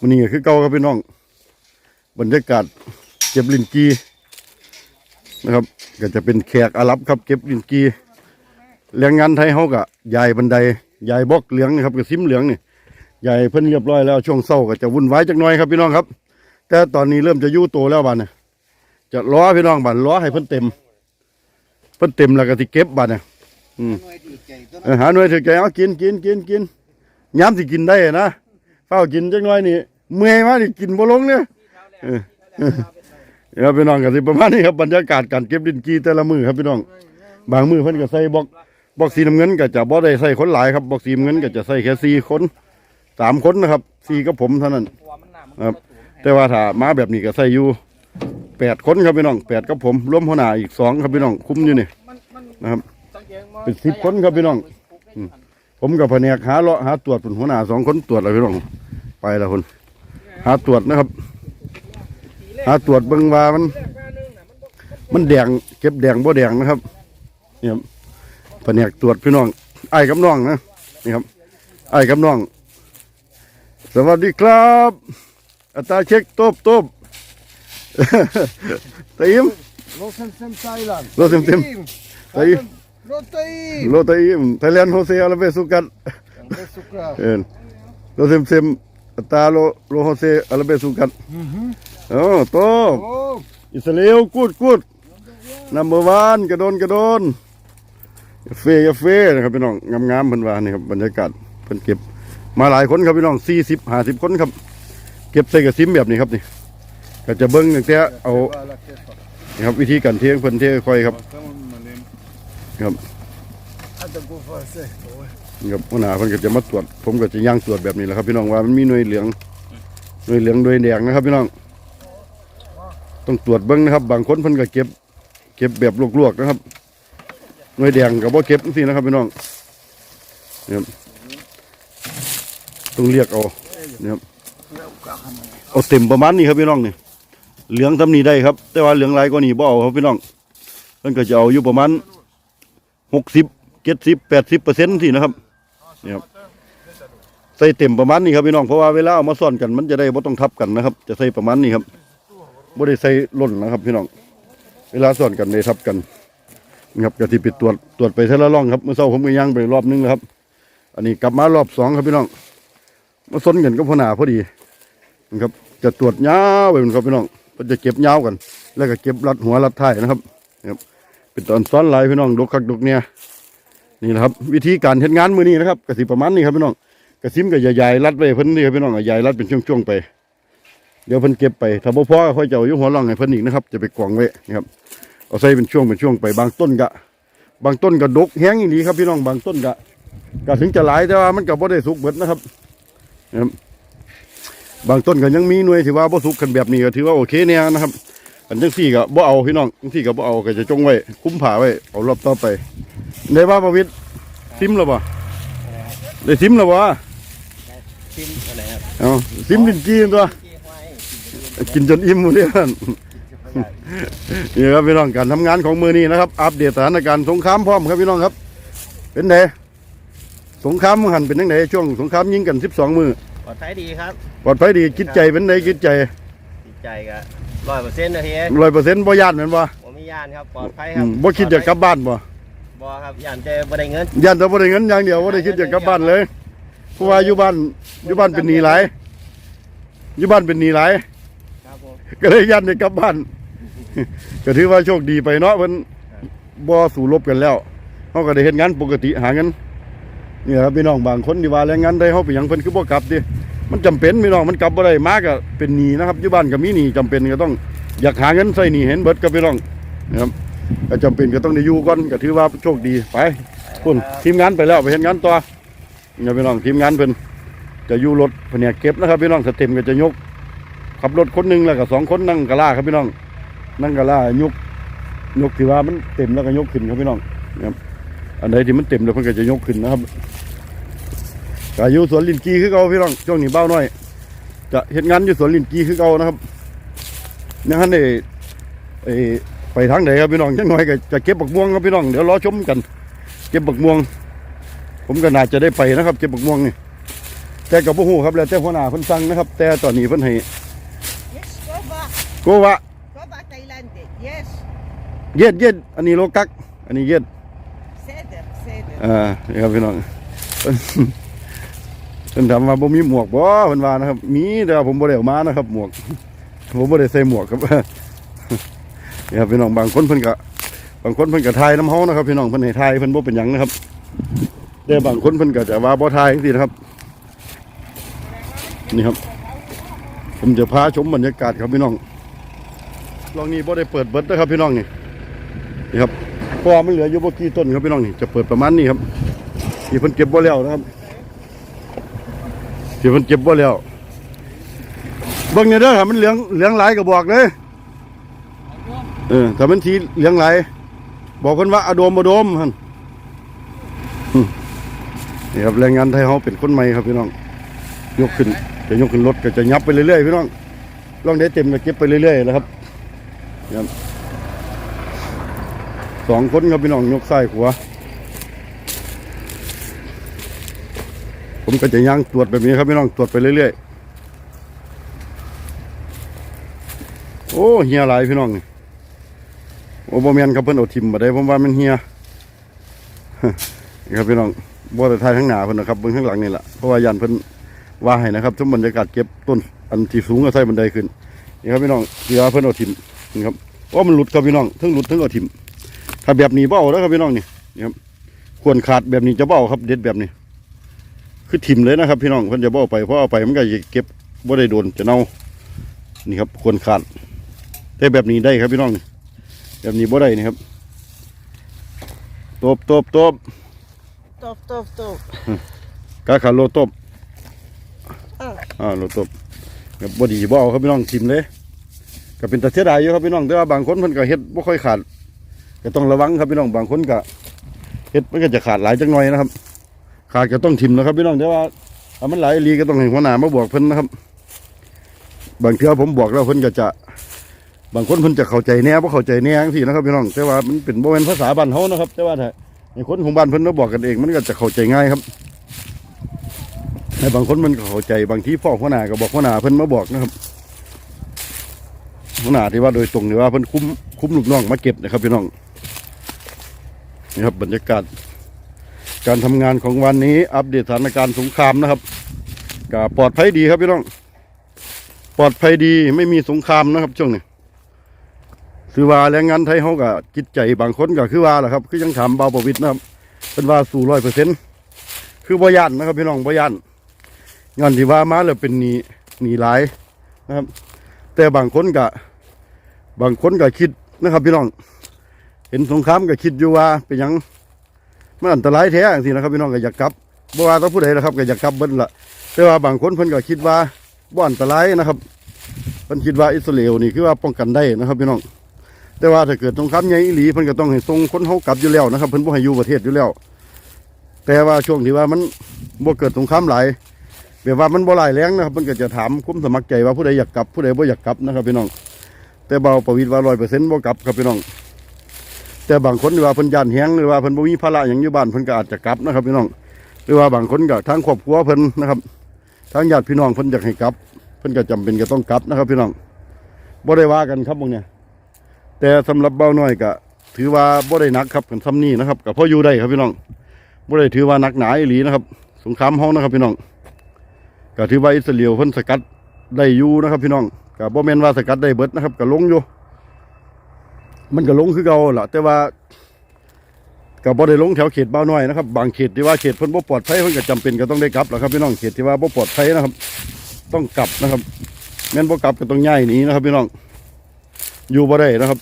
มันนี่คือเก่าครับพี่น้อง บรรยากาศเก็บลินกีนะครับ ก็จะเป็นแขกอาหรับครับ เก็บลินกีแรงงานไทยเขาก็ยายบันไดยายบล็อกเหลืองนี่ครับกับซิมเหลืองนี่ยายเพิ่นเรียบร้อยแล้วช่วงเศร้าก็จะวุ่นวายจักหน่อยครับพี่น้องครับ แต่ตอนนี้เริ่มจะยู่โตแล้วบ้านเนี่ยจะล้อพี่น้องบ้านล้อให้เพิ่นเต็ม เพิ่นเต็มแล้วก็สิเก็บบ้านเนี่ยหาหน่วยถือใจเอากินกินกินกินย้ำสิกินได้นะ เฝ้ากินจักหน่อยนี่เมื่อยมานี่กินบ่ลงเนี่ยเออเออเดี๋ยวพี่น้องก็สิประมาณนี้ครับบรรยากาศการเก็บดินกีแต่ละมือครับพี่น้อง บางมือเพิ่นก็ใส่บอกบอกสีน้ำเงินก็จะบ่ได้ใส่คนหลายครับบอกสีน้ำเงินก็จะใส่แค่สี่คนสามคนนะครับสี่กับผมเท่านั้นครับ แต่ว่าถ้ามาแบบนี้ก็ใส่อยู่แปดคนครับพี่น้องแปดกับผมรวมหัวหน้าอีกสองครับพี่น้องคุ้มอยู่นี่นะครับ เป็นสิบคนครับพี่น้องอื ผมกับแผนกหาเลาะหาตรวจเป็นหัวหน้าสองคนตรวจแล้วพี่น้องไปแล้วคนหาตรวจนะครับ หาตรวจเบิ่งว่ามัน มันแดงเก็บแดงบ่แดงนะครับนี่ครับแผนกตรวจพี่น้องไอ้กับน้องนะนี่ครับไอ้กับน้อง สวัสดีครับอัตราเช็คตบตบตะอิม Låsen sem Thailand. รถเต็มเต็มตะอิม Protein! โรตะอิมไทยแลนด์โฮเซอาราเบสุกัส Det är såklart. เอ็นโรเซมเซมอัตราโลโลโฮเซอาราเบสุกัส Mhm. โอ้โตบ Oh, อิสราเอลกูดกูดนัมเบอร์วันกระโดนกระโดนกาเฟ่กาเฟ่นะครับพี่น้องงามๆเพิ่นว่านี่ครับบรรยากาศเพิ่นเก็บมาหลายคนครับพี่น้องสี่สิบห้าสิบคนครับ เก็บใส่กระซิมแบบนี้ครับนี่ก็จะเบิ้งตั้งแต่เอา alla keffar. นี่ครับวิธีการเทงเพิ่นเทค่อยครับ ครับ Hade gå för sig. นี่ครับหัวหน้าเพิ่นก็จะมาตรวจ ผมก็จะย่างตรวจแบบนี้แหละครับ พี่น้องว่ามันมีหน่วยเหลืองหน่วยเหลืองหน่วยแดงนะครับ พี่น้อง ต้องตรวจเบิ้งนะครับ บางคนเพิ่นก็เก็บ เก็บแบบลวกๆนะครับหน่วยแดงก็บ่เก็บจังซี่นะครับพี่น้องนี่ครับต้องเรียกเอานี่ครับเอาเต็มประมาณนี้ครับพี่น้องนี่เหลืองทำนี้ได้ครับ แต่ว่าเหลืองหลายกว่านี้บ่เอาครับพี่น้องเพิ่นก็จะเอาอยู่ประมาณ หกสิบเจ็ดสิบแปดสิบเปอร์เซ็นต์สินะครับนี่ครับใส่เต็มประมาณนี้ครับพี่น้องเพราะว่าเวลาเอามาซ่อนกันมันจะได้บ่ต้องทับกันนะครับ จะใส่ประมาณนี้ครับบ่ได้ใส่ล้นนะครับ พี่น้อง เวลาซ่อนกันได้ทับกันนะครับก็ที่ปิดตรวจตรวจไปเท่าละร่องครับเมื่อเช้าผมก็ย่างไปรอบนึงแล้วครับ อันนี้กลับมารอบสองครับพี่น้องมาซ้นกันก็พอหนาพอดีนะครับ จะตรวจยาวไปมันครับพี่น้องก็จะเก็บยาวกัน แล้วก็เก็บรัดหัวรัดท้ายนะครับนะครับ เป็นตอนซ้อนลายพี่น้องดกคักดกเนี่ยนี่นะครับ วิธีการเฮ็ดงานมือนี้นะครับกระสิประมาณนี้ครับพี่น้องกระซิมกับใหญ่ๆรัดไปเพิ่นนี่ครับพี่น้องใหญ่รัดเป็นช่วงๆไป เดี๋ยวเพิ่นเก็บไปถ้าบ่พอค่อยจะเอายู่หัวร่องให้เพิ่นอีกนะครับ จะไปกองไว้นะครับเอาใส่เป็นช่วงเป็นช่วงไป บางต้นกะ บางต้นก็ดกแห้งอย่างนี้ครับพี่น้องบางต้นกะก็ถึงจะหลายแต่ว่ามันก็บ่ได้สุกเบิดนะครับนะครับ บางต้นก็ยังมีหน่วยที่ว่าบ่สุกกันแบบนี้ก็ถือว่าโอเคเนี่ยนะครับ อันจังซี่ก็บ่เอาพี่น้องจังซี่ก็บ่เอาก็จะจงไว้คุ้มผ้าไว้เอารอบต่อไปได้ว่าประวิตรซิมแล้วบ่ได้ซิมแล้วบ่ซิมอะไรครับเอาซิมดินจีนตัวกินจนอิ่มหมดเลยท่านนี่ครับพี่น้องการทำงานของมือนี้นะครับ อัปเดตสถานการณ์สงครามพร้อมครับพี่น้องครับ เป็นไงสงครามมันหันเป็นยังไงช่วงสงครามยิงกันสิบสองมือปลอดภัยดีครับปลอดภัยดีคิดใจเป็นไงคิดใจจิตใจก็ ร้อยเปอร์เซ็นต์นะทีเองร้อยเปอร์เซ็นต์บ่ย่านเหมือนบ่ผมมียานครับปลอดภัยคอืรับมบ่คิดจะกลับบ้านบ่บ่ครับยานเจอบ่ได้เงินย่านแต่บ่ได้เงินอย่างเดียวบ่ได้คิดจะกลับบ้านเลยเพราะว่าอยู่บ้านอยู่บ้านเป็นหนี้หลายอยู่บ้านเป็นหนี้หลายครับผมก็เลยยันได้กลับบ้านก็ถือว่าโชคดีไปเนาะเพิ่นบ่สู้รบกันแล้วเขาก็ได้เฮ็ดงานปกติหาเงินนี่ครับพี่น้องบางคนที่ว่าแรงงานได้เขาไปหยังเพิ่นคือบ่กลับดิ มันจำเป็นพี่น้องมันกลับบ่ได้มาก็เป็นหนี้นะครับอยู่บ้านก็มีหนี้จำเป็นก็ต้องอยากหาเงินใส่หนี้เห็นเบิดกับพี่น้องนะครับก็จำเป็นก็ต้องได้อยู่ก่อนก็ถือว่าโชคดีไปคุณทีมงานไปแล้วไปเฮ็ดงานต่อเนี่ยพี่น้องทีมงานเพิ่นจะอยู่รถแผนกเก็บนะครับพี่น้องสเต็มก็จะยก ขับรถคนหนึ่งแล้วก็สองคนนั่งกะลาครับพี่น้อง นั่งกะลายกยกที่ว่ามันเต็มแล้วก็ยกขึ้นครับพี่น้องนะครับอันใดที่มันเต็มแล้วเพิ่นก็จะยกขึ้นนะครับ ก็อยู่สวนลินจีคือเก่าพี่น้องช่วงนี้เบ้าน้อย จะเห็นงานอยู่สวนลินจีคือเก่านะครับยังฮันได้ไอ้ไปทางไหนครับพี่น้องจังหน่อยก็จะเก็บบักม่วงครับพี่น้องเดี๋ยวรอชมกัน เก็บบักม่วง ผมก็น่าจะได้ไปนะครับ เก็บบักม่วงนี่แต่กับบ่ฮู้ครับแล้วแต่หัวหน้าเพิ่นสั่งนะครับ แต่ตอนนี้เพิ่นให้ Yes, go back. โกวะ Go back Thailand. Yes. เย็ดเย็ดอันนี้โลกัก อันนี้เย็ด Seder, seder. อ่านี่ครับพี่น้องเพิ่นเพิ่นถามว่าบ่มีหมวกบ่เพิ่นว่านะครับ มีแต่ว่าผมบ่ได้เอามานะครับ หมวก ผมบ่ได้ใส่หมวกครับนี่ครับพี่น้องบางคนเพิ่นก็บางคนเพิ่นก็ทายน้ำเฮานะครับ พี่น้องเพิ่นให้ทายเพิ่นบ่เป็นหยังนะครับแต่บางคนเพิ่นก็จะว่าบ่ทายจังซี่นะครับ นี่ครับ ผมจะพาชมบรรยากาศครับพี่น้องลองนี้บ่ได้เปิดเบิดนะครับพี่น้องนี่นี่ครับเพราะว่ามันเหลืออยู่บ่กี่ต้นครับพี่น้องนี่จะเปิดประมาณนี้ครับที่เพิ่นเก็บบ่แล้วนะครับ ที่เพิ่นเก็บบ่แล้วบิ่งเนี่ยเด้อถ้ามันเหลืองเหลืองหลายก็บอกเลยเออถ้ามันสีเหลืองหลายบอกเพิ่นว่าอะโดมอะโดมหั่นอืมนี่ครับแรงงานไทยเฮาเป็นคนใหม่ครับพี่น้อง ยกขึ้น จะยกขึ้นรถก็จะยับไปเรื่อยๆพี่น้องล่องได้เต็มก็เก็บไปเรื่อยๆนะครับครับสองคนครับพี่น้องยกซ้ายขวา ผมก็จะย่างตรวจแบบนี้ครับพี่น้องตรวจไปเรื่อยๆ โอ้เฮียหลายพี่น้องนี่โอ้บ่แมนครับเพิ่นเอาทิมมาได้ผมว่ามันเฮียนี่ครับพี่น้องบ่แต่ทายทั้งหน้าเพิ่นนะครับเบิ่งข้างหลังนี่แหละเพราะว่ายันเพิ่นว่าให้นะครับทุกบรรยากาศเก็บต้นอันที่สูงก็ใส่บันไดขึ้นนี่ครับพี่น้องเดี๋ยวเพิ่นเอาทิมนี่ครับว่ามันหลุดครับพี่น้องทั้งหลุดทั้งเอาทิมถ้าแบบนี้เบ้าแล้วครับพี่น้องนี่นี่ครับควรขาดแบบนี้จะเบ้าครับเด็ดแบบนี้ คือทิมเลยนะครับ พี่น้องเพิ่นจะเบ้าไปเพราะเอาไปมันก็จะเก็บบ่ได้โดนจะเน่านี่ครับควรขาดแต่แบบนี้ได้ครับพี่น้องนี่แบบนี้บ่ได้นี่ครับตบตบตบ Top, top, top. กาขาโลตบ Ah, อ่าโลตบกับบดีบ่เอาครับพี่น้องทิมเลยก็เป็นตาเสียดายอยู่ครับพี่น้องแต่ว่าบางคนเพิ่นก็เฮ็ดบ่ค่อยขาดก็ต้องระวังครับพี่น้องบางคนก็เฮ็ดมันก็จะขาดหลายจังหน่อยนะครับ ขาดก็ต้องทิมนะครับพี่น้องแต่ว่าถ้ามันไหลายอีหลีก็ต้องให้หัวหน้ามาบอกเพิ่นนะครับ บางเทื่อผมบอกแล้วเพิ่นก็จะ บางคนเพิ่นจะเข้าใจแน่บ่เข้าใจแน่จังซี่นะครับพี่น้องแต่ว่ามันเป็นบ่แม่นภาษาบ้านเฮานะครับ แต่ว่าถ้าในคนของบ้านเพิ่นมาบอกกันเอง มันก็จะเข้าใจง่ายครับให้บางคนมันเข้าใจบางทีพ่อหัวหน้าก็บอกหัวหน้าเพิ่นมาบอกนะครับหัวหน้าที่ว่าโดยตรงนี่ว่าเพิ่นคุ้มคุ้มลูกน้องมาเก็บนะครับพี่น้องนี่ครับบรรยากาศ การทำงานของวันนี้อัปเดตสถานการณ์สงครามนะครับก็ปลอดภัยดีครับพี่น้อง ปลอดภัยดีไม่มีสงครามนะครับช่วงนี้คือว่าแรงงานไทยเขาก็จิตใจบางคนก็คือว่าแหละครับ คือยังถามเบาประวิตนะครับเป็นว่าสู่ร้อยเปอร์เซ็นต์คือบ่ยันนะครับพี่น้องบ่ยันย้อนที่ว่ามาแล้วเป็นหนีหนีหลายนะครับ แต่บางคนก็บางคนก็คิดนะครับ พี่น้อง เห็นสงครามก็คิดอยู่ว่าเป็นยัง มันอันตรายแท้อย่างสินะครับพี่น้องก็อยากกลับบ่ว่าต้องผู้ใดนะครับก็อยากกลับเบิ้ละแต่ว่าบางคนเพิ่นก็คิดว่าบ่อันตรายนะครับเพิ่นคิดว่าอิสราเอลนี่คือว่าป้องกันได้นะครับพี่น้องแต่ว่าถ้าเกิดสงครามใหญ่อีหลีเพิ่นก็ต้องให้ส่งคนเฮากลับอยู่แล้วนะครับเพิ่นบ่ให้อยู่ประเทศอยู่แล้ว แต่ว่าช่วงที่ว่ามันบ่เกิดสงครามหลายแบบว่ามันบ่หลายแรงนะครับมันก็จะถามคุ้มสมัครใจว่าผู้ใดอยากกลับผู้ใดบ่อยากกลับนะครับพี่น้องแต่เบาประวิตรว่าร้อยเปอร์เซ็นต์บ่กลับครับพี่น้อง แต่บางคนที่ว่าเพิ่นย่านแฮงหรือว่าเพิ่นบ่มีภาระหยังอยู่บ้านเพิ่นก็อาจจะกลับนะครับพี่น้องหรือว่าบางคนก็ทางครอบครัวเพิ่นนะครับทางญาติพี่น้องเพิ่นอยากให้กลับ เพิ่นก็จำเป็นก็ต้องกลับนะครับ พี่น้องบ่ได้ว่ากันครับพวกเนี้ยแต่สำหรับเบาน้อยก็ถือว่าบ่ได้นักครับกันซ้ำนี้นะครับก็พออยู่ได้ครับพี่น้องบ่ได้ถือว่านักหนาอีหลีนะครับ สงครามเฮานะครับ พี่น้องก็ถือว่าอิสราเอลเพิ่นสกัดได้อยู่นะครับ พี่น้องก็บ่แม่นว่าสกัดได้เบิดนะครับก็ลงอยู่ มันก็ลงคือเก่าล่ะแต่ว่าก็บ่ได้ลงแถวเขตบ้าวน้อยนะครับบางเขตที่ว่าเขตเพิ่นบ่ปลอดภัยเพิ่นก็จำเป็นก็ต้องได้กลับแหละครับพี่น้องเขตที่ว่าบ่ปลอดภัยนะครับ ต้องกลับนะครับแม่นบ่กลับก็ต้องย้ายหนีนะครับพี่น้องอยู่บ่ได้นะครับ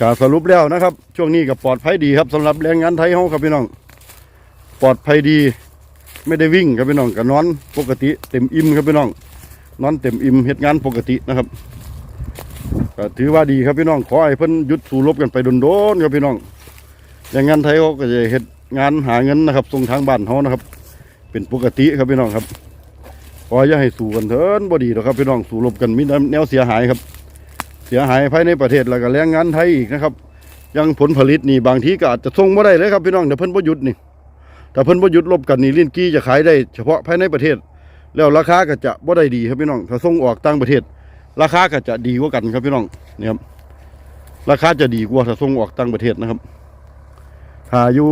ก็สรุปแล้วนะครับ ช่วงนี้ก็ปลอดภัยดีครับสำหรับแรงงานไทยเฮาครับพี่น้อง ปลอดภัยดี ไม่ได้วิ่งครับพี่น้องก็นอนปกติเต็มอิ่มครับพี่น้องนอนเต็มอิ่มเฮ็ดงานปกตินะครับ ก็ถือว่าดีครับพี่น้องขอให้เพิ่นหยุดสู้รบกันไปโดนๆครับพี่น้อง อย่างงานไทยเขาก็จะเฮ็ดงานหาเงินนะครับส่งทางบ้านเขานะครับ เป็นปกติครับพี่น้องครับขออย่าให้สู้กันเถินบ่ดีหรอกครับพี่น้องสู้รบกันมีแนวเสียหายครับ เสียหายภายในประเทศแล้วก็แรงงานไทยอีกนะครับยังผลผลิตนี่บางทีก็อาจจะส่งบ่ได้เลยครับพี่น้องเดี๋ยวเพิ่นบ่หยุดนี่ถ้าเพิ่นบ่หยุดลบกันนี่ลิ้นกี้จะขายได้เฉพาะภายในประเทศ แล้วราคาก็จะบ่ได้ดีครับพี่น้องถ้าส่งออกต่างประเทศ ราคาก็จะดีกว่ากันครับพี่น้องนี่ครับราคาจะดีกว่าถ้าส่งออกต่างประเทศนะครับถ้าอยู่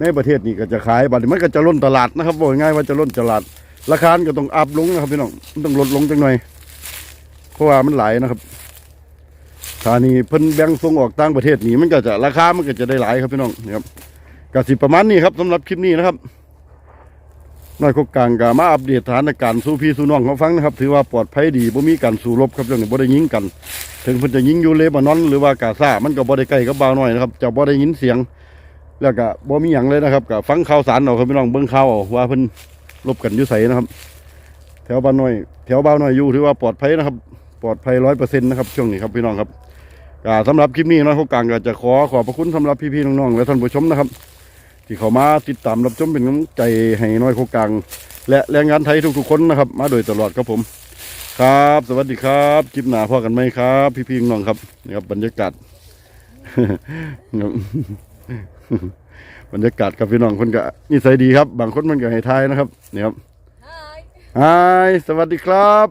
ในประเทศนี่ก็จะขายบัดนี้มันก็จะล้นตลาดนะครับบอกง่ายว่าจะล้นตลาด ราคาก็ต้องอัพลงนะครับพี่น้องมันต้องลดลงจังหน่อยเพราะว่ามันหลายนะครับถ้านี่เพิ่นแบ่งส่งออกต่างประเทศนี่มันก็จะราคามันก็จะได้หลายครับพี่น้องนี่ครับก็สิประมาณนี้ครับสำหรับคลิปนี้นะครับ น้อยโคกกลางก็มาอัปเดตสถานการณ์สู่พี่สู่น้องเขาฟังนะครับ ถือว่าปลอดภัยดีบ่มีการสู้รบครับเรื่องนี้บ่ได้ยิงกัน ถึงเพิ่นจะยิงอยู่เลบานอน หรือว่ากาซามันก็บ่ได้ใกล้กับบ่าวน้อยนะครับจะบ่ได้ยินเสียง แล้วก็บ่มีหยังเลยนะครับก็ฟังข่าวสารเอาครับพี่น้องเบิ่งข่าวเอาว่าเพิ่นรบกันอยู่ไสนะครับ แถวบ้านน้อยแถวบ้านน้อยอยู่ถือว่าปลอดภัยนะครับ ปลอดภัยร้อยเปอร์เซ็นต์นะครับช่วงนี้ครับพี่น้องครับสำหรับคลิปนี้น้อยเขากลางก็จะขอขอบพระคุณสำหรับพี่ๆน้องๆและท่านผู้ชมนะครับ ที่เขามาติดตามรับชมเป็นกำลังใจให้น้อยเขากลาง และแรงงานไทยทุกๆคนนะครับ มาโดยตลอดครับผม ครับ สวัสดีครับคลิปหนาพ่อกันไหมครับ พี่ๆน้องครับนี่ครับบรรยากาศบบรรยากาศครับพี่น้องคนก็นิสัยดีครับ บางคนมันก็ให้ทายนะครับนี่ครับฮายสวัสดีครับ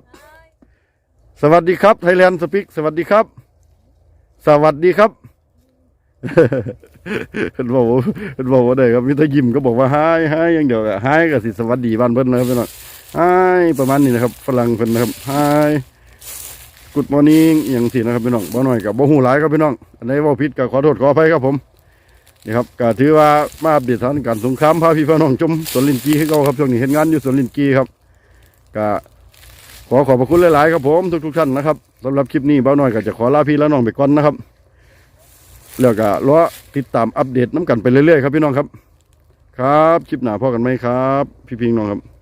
สวัสดีครับไทยแลนด์สปิกสวัสดีครับ สวัสดีครับ เห็นบอกว่าเห็นบอกว่าได้ครับมิตรยิ้มก็บอกว่าฮายฮายอย่างเดียวอะฮายก็สิสวัสดีบ้านเพิ่นนะครับพี่น้องฮายประมาณนี้นะครับฝรั่งเพิ่นนะครับฮายกุดมอร์นิ่งอย่างที่นะครับพี่น้องบ่หน่อยกับบ่หูหลายครับพี่น้องอันไหนเว่าผิดก็ขอโทษขออภัยครับผมนี่ครับก็ถือว่ามาอัปเดตสถานการณ์สงครามพาพี่พี่น้องชมสวนลินจีให้เขาครับช่วงนี้เห็นงานอยู่สวนลินจีครับก็ขอขอบพระคุณหลาย ๆ ครับผมทุก ๆ ท่านนะครับสำหรับคลิปนี้เบ้าน้อยก็จะขอลาพี่และน้องไปก่อนนะครับแล้วก็รอ ติดตามอัปเดตน้ำกันไปเรื่อยๆครับพี่น้องครับ ครับคลิปหน้าพ่อกันไหมครับ พี่พิงน้องครับ